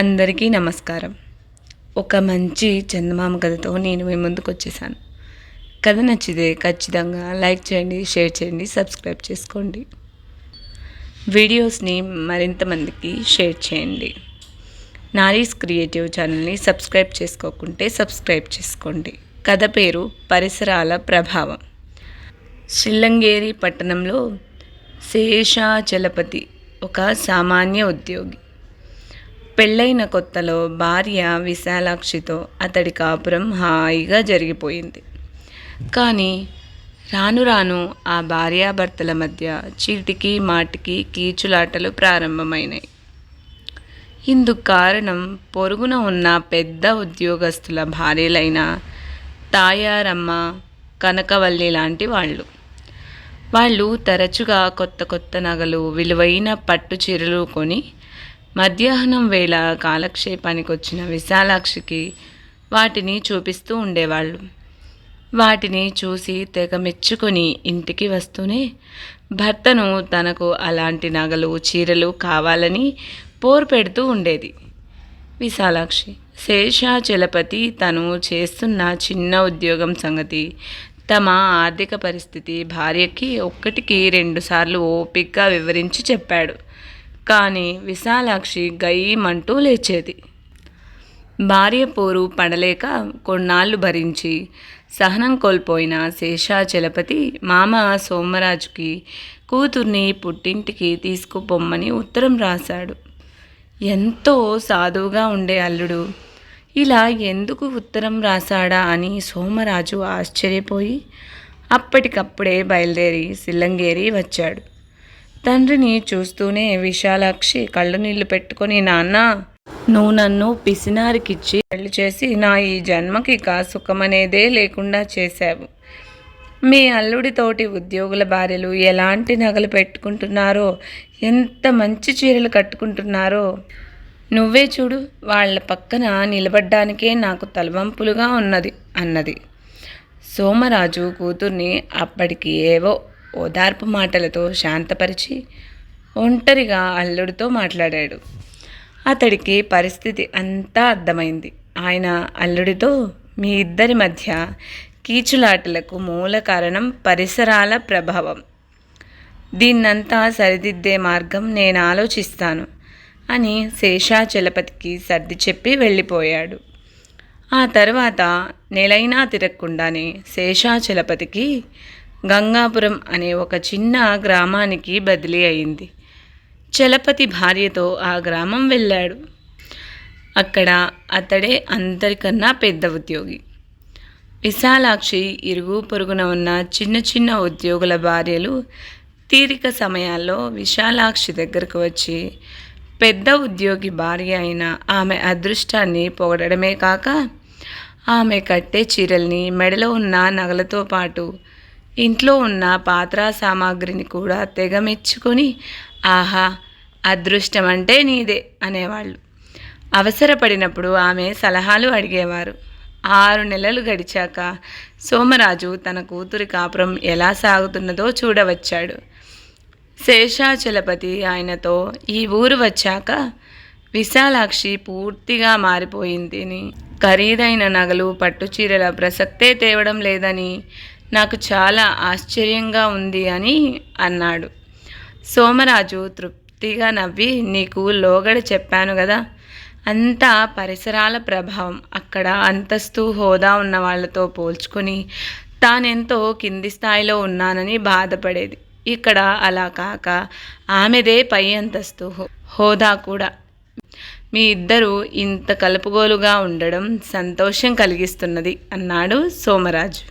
అందరికీ నమస్కారం. ఒక మంచి చందమామ కథతో నేను మీ ముందుకు వచ్చేసాను. కథ నచ్చితే ఖచ్చితంగా లైక్ చేయండి షేర్ చేయండి సబ్స్క్రైబ్ చేసుకోండి. వీడియోస్ని మరింత మందికి షేర్ చేయండి. నారీస్ క్రియేటివ్ ఛానల్ని సబ్స్క్రైబ్ చేసుకోకుంటే సబ్స్క్రైబ్ చేసుకోండి. కథ పేరు పరిసరాల ప్రభావం. శ్రీలంగేరి పట్టణంలో శేషాచలపతి ఒక సామాన్య ఉద్యోగి. పెళ్ళైన కొత్తలో భార్య విశాలాక్షితో అతడి కాపురం హాయిగా జరిగిపోయింది. కానీ రాను రాను ఆ భార్యాభర్తల మధ్య చీటికి మాటికి కీచులాటలు ప్రారంభమైనాయి. ఇందుకు కారణం పొరుగున ఉన్న పెద్ద ఉద్యోగస్తుల భార్యలైన తాయారమ్మ కనకవల్లి లాంటి వాళ్ళు. వాళ్ళు తరచుగా కొత్త కొత్త నగలు విలువైన పట్టు చీరలు కొని మధ్యాహ్నం వేళ కాలక్షేపానికి వచ్చిన విశాలాక్షికి వాటిని చూపిస్తూ ఉండేవాళ్ళు. వాటిని చూసి తెగ మెచ్చుకొని ఇంటికి వస్తూనే భర్తను తనకు అలాంటి నగలు చీరలు కావాలని పోరు పెడుతూ ఉండేది. విశాలాక్షి శేషాచలపతి తను చేస్తున్న చిన్న ఉద్యోగం సంగతి తమ ఆర్థిక పరిస్థితి భార్యకి ఒక్కటికి రెండుసార్లు ఓపిక్గా వివరించి చెప్పాడు. కానీ విశాలాక్షి గయ్యమంటూ లేచేది. భార్య పోరు పడలేక కొన్నాళ్ళు భరించి సహనం కోల్పోయిన శేషాచలపతి మామ సోమరాజుకి కూతుర్ని పుట్టింటికి తీసుకుపోమ్మని ఉత్తరం రాశాడు. ఎంతో సాధువుగా ఉండే అల్లుడు ఇలా ఎందుకు ఉత్తరం రాశాడా? అని సోమరాజు ఆశ్చర్యపోయి అప్పటికప్పుడే బయలుదేరి సిల్లంగేరి వచ్చాడు. తండ్రిని చూస్తూనే విశాలాక్షి కళ్ళు నీళ్ళు పెట్టుకొని నాన్న నువ్వు నన్ను పిసినారికిచ్చి పెళ్ళి చేసి నా ఈ జన్మకి కా సుఖమనేదే లేకుండా చేశావు. మీ అల్లుడితోటి ఉద్యోగుల భార్యలు ఎలాంటి నగలు పెట్టుకుంటున్నారో ఎంత మంచి చీరలు కట్టుకుంటున్నారో నువ్వే చూడు వాళ్ళ పక్కన నిలబడ్డానికే నాకు తలవంపులుగా ఉన్నది అన్నది. సోమరాజు కూతుర్ని అప్పటికి ఏవో ఓదార్పు మాటలతో శాంతపరిచి ఒంటరిగా అల్లుడితో మాట్లాడాడు. అతడికి పరిస్థితి అంతా అర్థమైంది. ఆయన అల్లుడితో మీ ఇద్దరి మధ్య కీచులాటలకు మూల కారణం పరిసరాల ప్రభావం. దీన్నంతా సరిదిద్దే మార్గం నేను ఆలోచిస్తాను అని శేషాచలపతికి సర్ది చెప్పి వెళ్ళిపోయాడు. ఆ తర్వాత నెలైనా తిరగకుండానే శేషాచలపతికి గంగాపురం అనే ఒక చిన్న గ్రామానికి బదిలీ అయింది. చలపతి భార్యతో ఆ గ్రామం వెళ్ళాడు. అక్కడ అతడే అందరికన్నా పెద్ద ఉద్యోగి. విశాలాక్షి ఇరుగు పొరుగున ఉన్న చిన్న చిన్న ఉద్యోగుల భార్యలు తీరిక సమయాల్లో విశాలాక్షి దగ్గరకు వచ్చి పెద్ద ఉద్యోగి భార్య అయిన ఆమె అదృష్టాన్ని పొగడమే కాక ఆమె కట్టే చీరల్ని మెడలో ఉన్న నగలతో పాటు ఇంట్లో ఉన్న పాత్ర సామాగ్రిని కూడా తెగ మెచ్చుకొని ఆహా అదృష్టం అంటే నీదే అనేవాళ్ళు. అవసరపడినప్పుడు ఆమె సలహాలు అడిగేవారు. ఆరు నెలలు గడిచాక సోమరాజు తన కూతురి కాపురం ఎలా సాగుతున్నదో చూడవచ్చాడు. శేషాచలపతి ఆయనతో ఈ ఊరు వచ్చాక విశాలాక్షి పూర్తిగా మారిపోయింది. ఖరీదైన నగలు పట్టుచీరల ప్రసక్తే తేవడం లేదని నాకు చాలా ఆశ్చర్యంగా ఉంది అని అన్నాడు. సోమరాజు తృప్తిగా నవ్వి నీకు లోగడ చెప్పాను కదా అంతా పరిసరాల ప్రభావం. అక్కడ అంతస్తు హోదా ఉన్న వాళ్ళతో పోల్చుకొని తానెంతో కింది స్థాయిలో ఉన్నానని బాధపడేది. ఇక్కడ అలా కాక ఆమెదే పై అంతస్తు హోదా కూడా. మీ ఇద్దరూ ఇంత కలుపుగోలుగా ఉండడం సంతోషం కలిగిస్తున్నది అన్నాడు సోమరాజు.